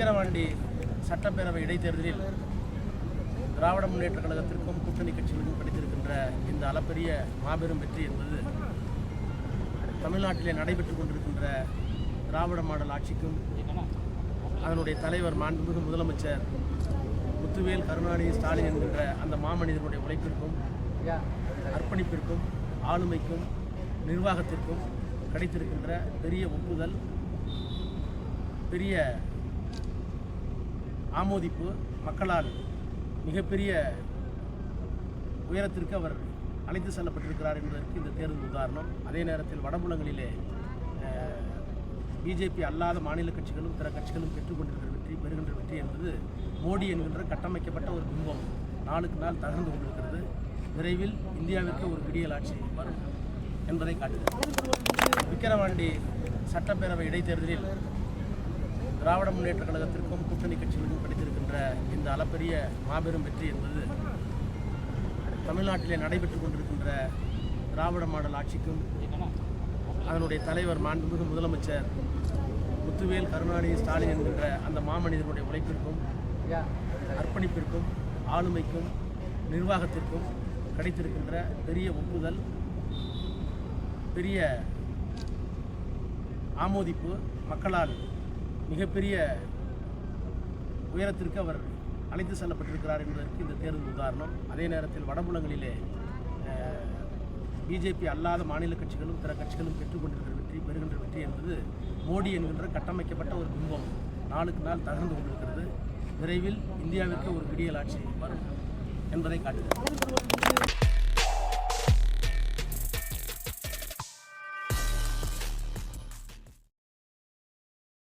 விக்கிரவாண்டி சட்டப்பேரவை இடைத்தேர்தலில் திராவிட முன்னேற்ற கழகத்திற்கும் கூட்டணி கட்சிகளுக்கும் கிடைத்திருக்கின்ற இந்த அளப்பரிய மாபெரும் வெற்றி என்பது தமிழ்நாட்டிலே நடைபெற்றுக் கொண்டிருக்கின்ற திராவிட மாடல் ஆட்சிக்கும் அதனுடைய தலைவர் மாண்புமிகு முதலமைச்சர் முத்துவேல் கருணாநிதி ஸ்டாலின் என்கின்ற அந்த மாமனிதனுடைய உழைப்பிற்கும் அர்ப்பணிப்பிற்கும் ஆளுமைக்கும் நிர்வாகத்திற்கும் கிடைத்திருக்கின்ற பெரிய ஒப்புதல் பெரிய ஆமோதிப்பு மக்களால் மிகப்பெரிய உயரத்திற்கு அவர் அழைத்து செல்லப்பட்டிருக்கிறார் என்பதற்கு இந்த தேர்தல் உதாரணம். அதே நேரத்தில் வடபுலங்களிலே பிஜேபி அல்லாத மாநில கட்சிகளும் பிற கட்சிகளும் பெற்றுக்கொண்டிருக்கிற வெற்றி பெறுகின்ற வெற்றி என்பது மோடி என்கின்ற கட்டமைக்கப்பட்ட ஒரு பிம்பம். நாளுக்கு நாள் தகர்ந்து கொண்டிருக்கிறது. விரைவில் இந்தியாவிற்கு ஒரு விடியல் ஆட்சி வரும் என்பதை காட்டுகிறது. விக்கிரவாண்டி சட்டப்பேரவை இடைத்தேர்தலில் திராவிட முன்னேற்ற கழகத்திற்கும் கூட்டணி கட்சிகளுக்கும் கிடைத்திருக்கின்ற இந்த அளப்பெரிய மாபெரும் வெற்றி என்பது தமிழ்நாட்டிலே நடைபெற்றுக் கொண்டிருக்கின்ற திராவிட மாடல் ஆட்சிக்கும் அதனுடைய தலைவர் மாண்புமிகு முதலமைச்சர் முத்துவேல் கருணாநிதி ஸ்டாலின் என்கின்ற அந்த மாமனிதனுடைய உழைப்பிற்கும் அர்ப்பணிப்பிற்கும் ஆளுமைக்கும் நிர்வாகத்திற்கும் கிடைத்திருக்கின்ற பெரிய ஒப்புதல் பெரிய ஆமோதிப்பு மக்களால் மிகப்பெரிய உயரத்திற்கு அவர் அழைத்து செல்லப்பட்டிருக்கிறார் என்பதற்கு இந்த தேர்தல் உதாரணம். அதே நேரத்தில் வடபுலங்களிலே பிஜேபி அல்லாத மாநில கட்சிகளும் பிற கட்சிகளும் பெற்றுக்கொண்டிருக்கிற வெற்றி பெறுகின்ற வெற்றி என்பது மோடி என்கின்ற கட்டமைக்கப்பட்ட ஒரு பிம்பம். நாளுக்கு நாள் தகர்ந்து கொண்டிருக்கிறது. விரைவில் இந்தியாவிற்கு ஒரு விடியல் ஆட்சி வரும் என்பதை காட்டுகிறது.